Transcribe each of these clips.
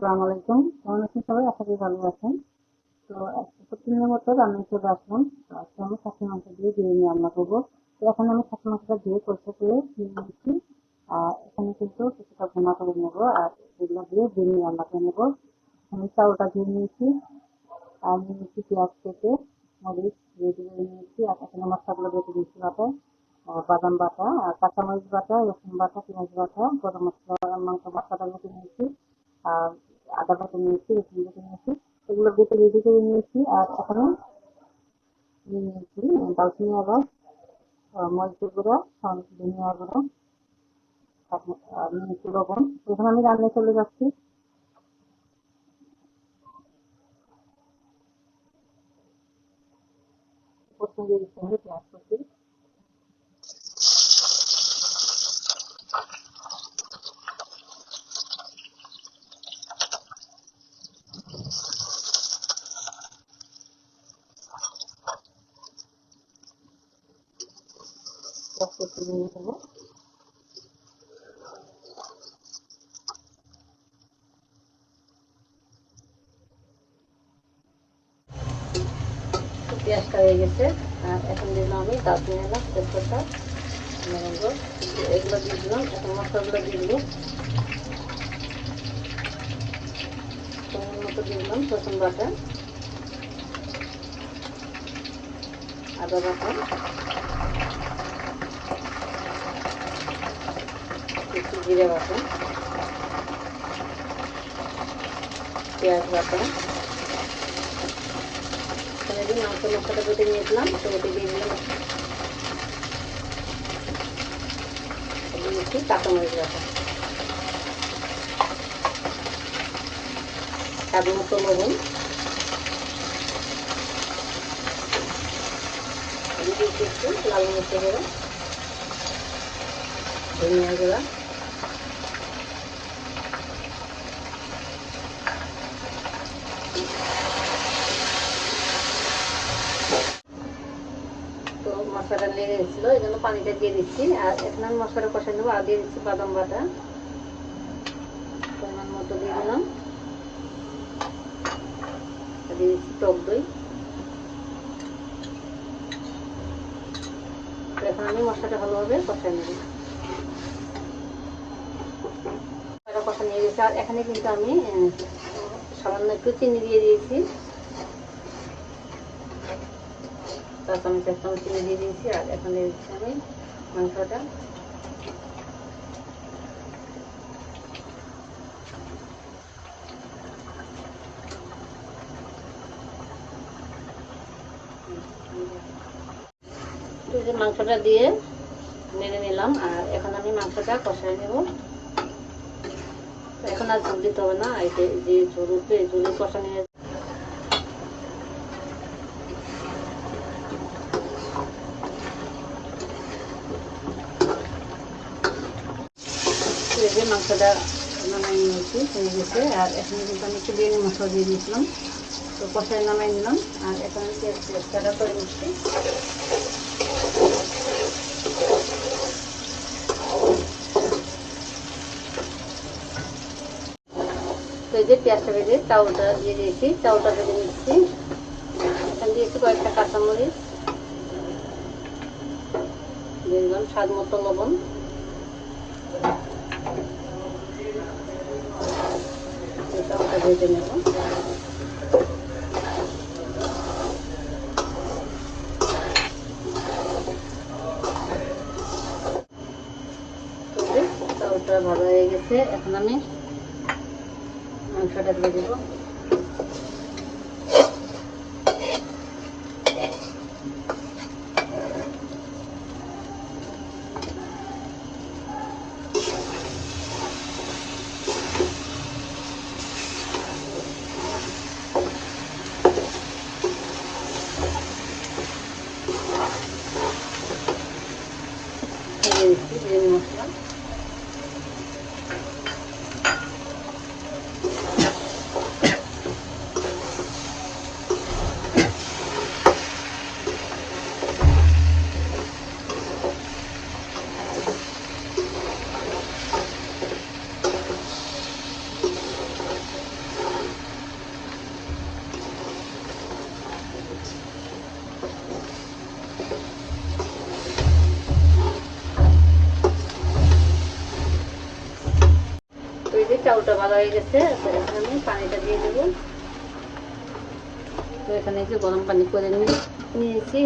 আসসালামু আলাইকুম। কেমন আছেন সবাই? আশা করি ভালো আছেন। তো প্রতিদিনের মতো রান্না চলে আসলাম। তো আজকে আমি খাসি মাংস দিয়ে বিরিয়ানি রান্না করব। তো এখন আমি খাসি মাংসটা দিয়ে কষে করে নিয়ে নিচ্ছি আর এখানে কিন্তু কিছুটা ভুনা করে নেব আর এগুলো দিয়ে বিরিয়ানি রান্না করে নেব। আমি চাউলটা দিয়ে নিয়েছি। আর নিয়ে নিচ্ছি পেঁয়াজ কেটে, মরিচ রেডি করে নিয়েছি। আর এখানে মশলাগুলো বেটে দিয়েছি বাটায় বাদাম বাটা, আর কাঁচামরিচ বাটা, রসুন বাটা, পেঁয়াজ বাটা, গরম মশলা, মাংস মশলাটা বেটে নিয়েছি। আর আদা বাটা নিয়েছি, রসুন বেটে নিয়েছি, এগুলো বেটে রেডি করে নিয়েছি, আর এখানে নিয়ে নিয়েছি দালচিনি এলাচ মরিচের গুঁড়া ধনিয়া গুঁড়া নিয়েছি লবণ। এখন আমি রান্নায় চলে যাচ্ছি। প্রথম দিয়ে কুচি কুচি নিয়ে নেব পেঁয়াজটা হয়ে গেছে আর এখন দিলাম আমি দারচিনি এলাচ তেজপাতা লবঙ্গ এগুলো দিয়ে দিলাম এখন মশলাগুলো দিয়ে দিব মতো দিয়ে দিলাম রসুন বাটা আদা বাটা জিরে বাটা, পেঁয়াজ বাটা। এখানে যে মাংস মশলাটা বেটে নিয়েছিলাম তো ওটা দিয়ে দিলাম। দিয়েছি কাঁচামরিচ বাটা। স্বাদ মতো লবণ। একটু লাল মরিচ গুঁড়ো, ধনিয়া গুঁড়া তো মশলাটা লেগে গেছিল এই জন্য পানিটা দিয়ে দিচ্ছি। আর এখন আমি মশলাটা কষাই নেব, আর দিয়ে দিচ্ছি বাদাম বাটা। পরিমাণ মতো দিয়ে দিলাম। দিয়ে দিচ্ছি টক দই। এখন আমি মশলাটা ভালোভাবে কষাই নেব। মশলাটা কষা নিয়ে গেছে। আর এখানে কিন্তু আমি সামান্য একটু চিনি দিয়ে দিয়েছি। চার চামচ এক চামচ দিয়ে দিয়েছি আর এখন দিচ্ছি আমি মাংসটা মাংসটা দিয়ে নেড়ে নিলাম আর এখন আমি মাংসটা কষাই নেব এখন আর ঝোল দিতে হবে না এই যে ঝোল উঠবে ঝোলের কষা নিয়ে তো এই যে মাংসটা নামাই নিয়েছি, হয়ে গেছে। আর এখন কিন্তু আমি একটু বিরিয়ানি মশলা দিয়ে দিয়েছিলাম। তো কষায় নামাই নিলাম। আর এখন পেঁয়াজটা করে নিচ্ছি। এই যে পেঁয়াজটা ভেজে চাউলটা দিয়ে দিয়েছি। চাউলটা ভেজে নিচ্ছি। এখানে দিয়েছি কয়েকটা কাঁচামরিচ, দিয়ে দিলাম স্বাদ মতো লবণ চাউলটা ভেজে নেব। ভালো হয়ে গেছে। এখন আমি মাংসটা দিয়ে দেবো। দিয়ে দিচ্ছি বিরিয়ানি ভাজা হয়ে গেছে এখানে আমি পানিটা দিয়ে দেবো। তো এখানে যে গরম পানি করে নিয়ে, নিয়েছি,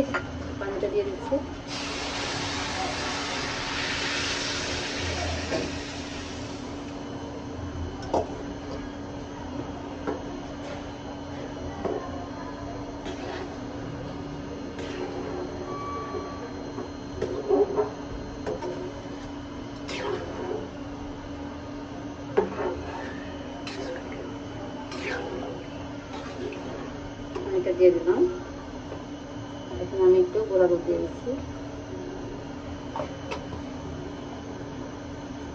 পানিটা দিয়ে দিচ্ছি। পানিটা দিয়ে দিলাম। এখন আমি একটু দুধ দিয়ে দিচ্ছি।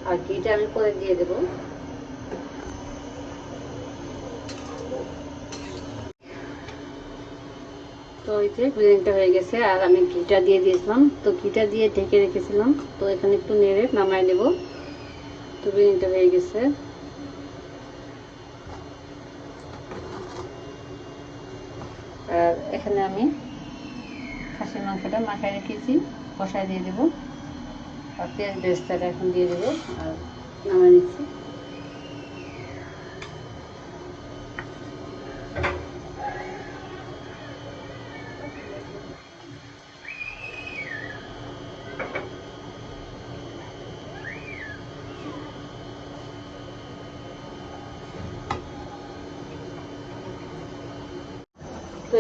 আর ঘিটা আমি পরে দিয়ে দেবো। তো এই যে বিরিয়ানিটা হয়ে গেছে, আর আমি ঘিটা দিয়ে দিয়েছিলাম। তো ঘিটা দিয়ে ঢেকে রেখেছিলাম। তো এখানে একটু নেড়ে নামাই নেব। তো বিরিয়ানিটা হয়ে গেছে আর এখানে আমি খাসির মাংসটা মাখায় রেখেছি, কষায় দিয়ে দেবো। আর পেঁয়াজ বেস্তাটা এখন দিয়ে দেবো আর নামাই নিচ্ছি।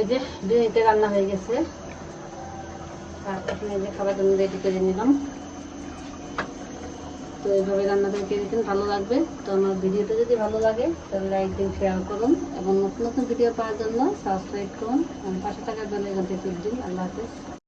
যে বিরিয়ানিটা রান্না হয়ে গেছে। আর যে খাবার জন্য রেডি করে নিলাম। তো এইভাবে রান্না করে দিতেন ভালো লাগবে। তো আমার ভিডিওটা যদি ভালো লাগে, তাহলে লাইক দিন শেয়ার করুন এবং নতুন নতুন ভিডিও পাওয়ার জন্য সাবস্ক্রাইব করুন। এবং পাশে থাকার জন্য এখান থেকে দিন। আল্লাহ হাফিজ।